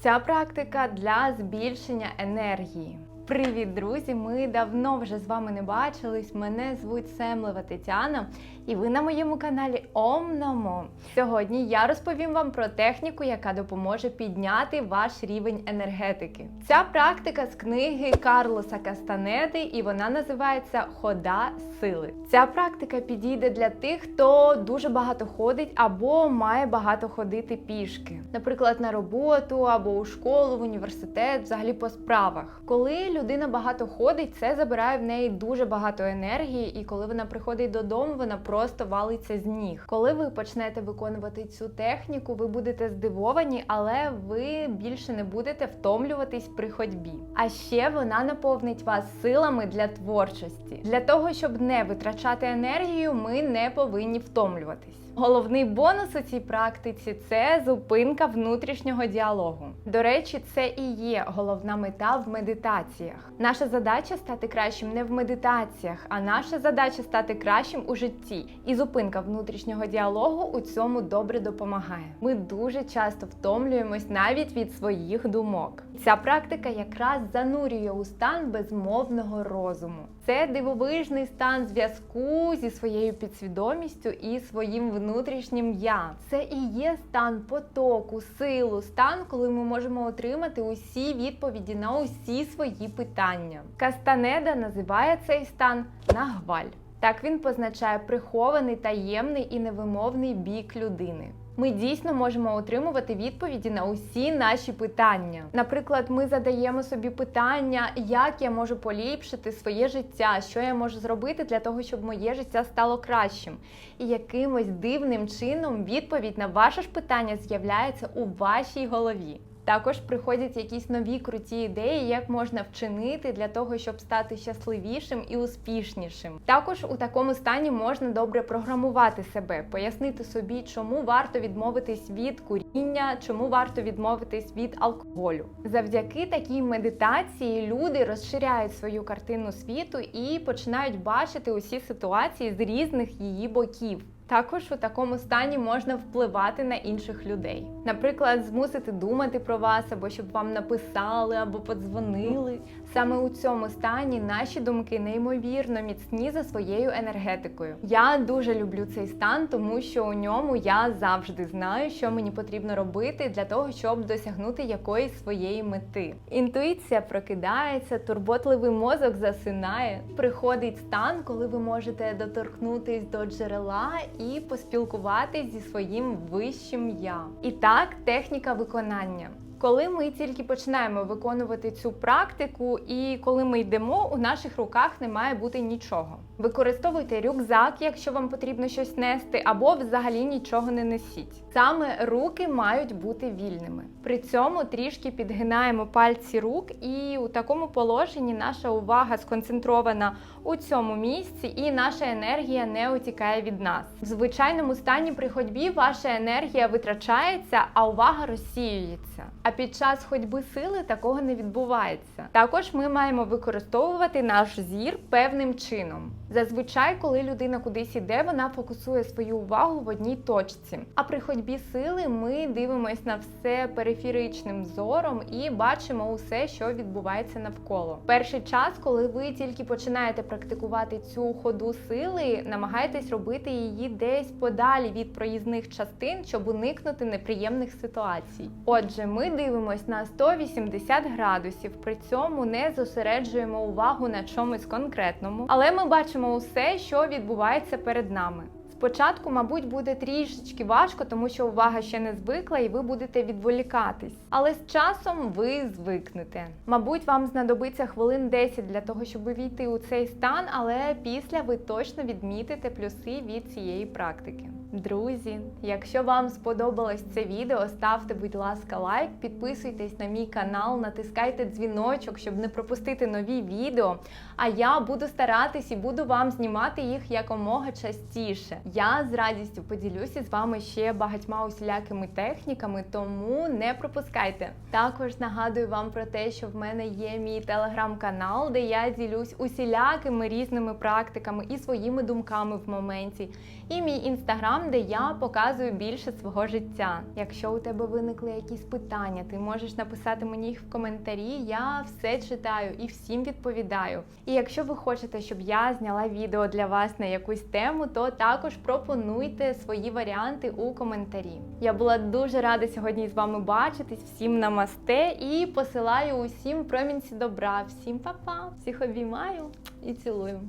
Ця практика для збільшення енергії. Привіт, друзі! Ми давно вже з вами не бачились. Мене звуть Семлева Тетяна, і ви на моєму каналі Ом Намо. Сьогодні я розповім вам про техніку, яка допоможе підняти ваш рівень енергетики. Ця практика з книги Карлоса Кастанеди, і вона називається Хода сили. Ця практика підійде для тих, хто дуже багато ходить або має багато ходити пішки, наприклад, на роботу або у школу, в університет, взагалі по справах. Коли людина багато ходить, це забирає в неї дуже багато енергії, і коли вона приходить додому, вона просто валиться з ніг. Коли ви почнете виконувати цю техніку, ви будете здивовані, але ви більше не будете втомлюватись при ходьбі. А ще вона наповнить вас силами для творчості. Для того, щоб не витрачати енергію, ми не повинні втомлюватись. Головний бонус у цій практиці це зупинка внутрішнього діалогу. До речі, це і є головна мета в медитаціях. Наша задача стати кращим не в медитаціях, а наша задача стати кращим у житті. І зупинка внутрішнього діалогу у цьому добре допомагає. Ми дуже часто втомлюємось навіть від своїх думок. Ця практика якраз занурює у стан безмовного розуму. Це дивовижний стан зв'язку зі своєю підсвідомістю і своїм внутрішнім я. Це і є стан потоку, силу, стан, коли ми можемо отримати усі відповіді на усі свої питання. Кастанеда називає цей стан нагваль. Так він позначає прихований, таємний і невимовний бік людини. Ми дійсно можемо отримувати відповіді на усі наші питання. Наприклад, ми задаємо собі питання, як я можу поліпшити своє життя, що я можу зробити для того, щоб моє життя стало кращим. І якимось дивним чином відповідь на ваше ж питання з'являється у вашій голові. Також приходять якісь нові круті ідеї, як можна вчинити для того, щоб стати щасливішим і успішнішим. Також у такому стані можна добре програмувати себе, пояснити собі, чому варто відмовитись від куріння, чому варто відмовитись від алкоголю. Завдяки такій медитації люди розширяють свою картину світу і починають бачити усі ситуації з різних її боків. Також у такому стані можна впливати на інших людей. Наприклад, змусити думати про вас, або щоб вам написали, або подзвонили. Саме у цьому стані наші думки неймовірно міцні за своєю енергетикою. Я дуже люблю цей стан, тому що у ньому я завжди знаю, що мені потрібно робити для того, щоб досягнути якоїсь своєї мети. Інтуїція прокидається, турботливий мозок засинає. Приходить стан, коли ви можете доторкнутись до джерела і поспілкуватись зі своїм вищим я. І так, техніка виконання. Коли ми тільки починаємо виконувати цю практику, і коли ми йдемо, у наших руках не має бути нічого. Використовуйте рюкзак, якщо вам потрібно щось нести, або взагалі нічого не несіть. Саме руки мають бути вільними. При цьому трішки підгинаємо пальці рук, і у такому положенні наша увага сконцентрована у цьому місці, і наша енергія не утікає від нас. В звичайному стані при ходьбі ваша енергія витрачається, а увага розсіюється. А під час ходьби сили такого не відбувається. Також ми маємо використовувати наш зір певним чином. Зазвичай, коли людина кудись іде, вона фокусує свою увагу в одній точці. А при ходьбі сили ми дивимося на все периферичним зором і бачимо усе, що відбувається навколо. Перший час, коли ви тільки починаєте практикувати цю ходу сили, намагайтесь робити її десь подалі від проїзних частин, щоб уникнути неприємних ситуацій. Отже, ми дивимося на 180 градусів, при цьому не зосереджуємо увагу на чомусь конкретному, але ми бачимо усе, що відбувається перед нами. Спочатку, мабуть, буде трішечки важко, тому що увага ще не звикла, і ви будете відволікатись. Але з часом ви звикнете. Мабуть, вам знадобиться хвилин 10 для того, щоб війти у цей стан, але після ви точно відмітите плюси від цієї практики. Друзі, якщо вам сподобалось це відео, ставте, будь ласка, лайк, підписуйтесь на мій канал, натискайте дзвіночок, щоб не пропустити нові відео. А я буду старатись і буду вам знімати їх якомога частіше. Я з радістю поділюся з вами ще багатьма усілякими техніками, тому не пропускайте. Також нагадую вам про те, що в мене є мій телеграм-канал, де я ділюсь усілякими різними практиками і своїми думками в моменті. І мій інстаграм інстаграм, де я показую більше свого життя. Якщо у тебе виникли якісь питання, ти можеш написати мені їх в коментарі. Я все читаю і всім відповідаю. І якщо ви хочете, щоб я зняла відео для вас на якусь тему, то також пропонуйте свої варіанти у коментарі. Я була дуже рада сьогодні з вами бачитись. Всім намасте і посилаю усім промінці добра. Всім па-па, всіх обіймаю і цілую.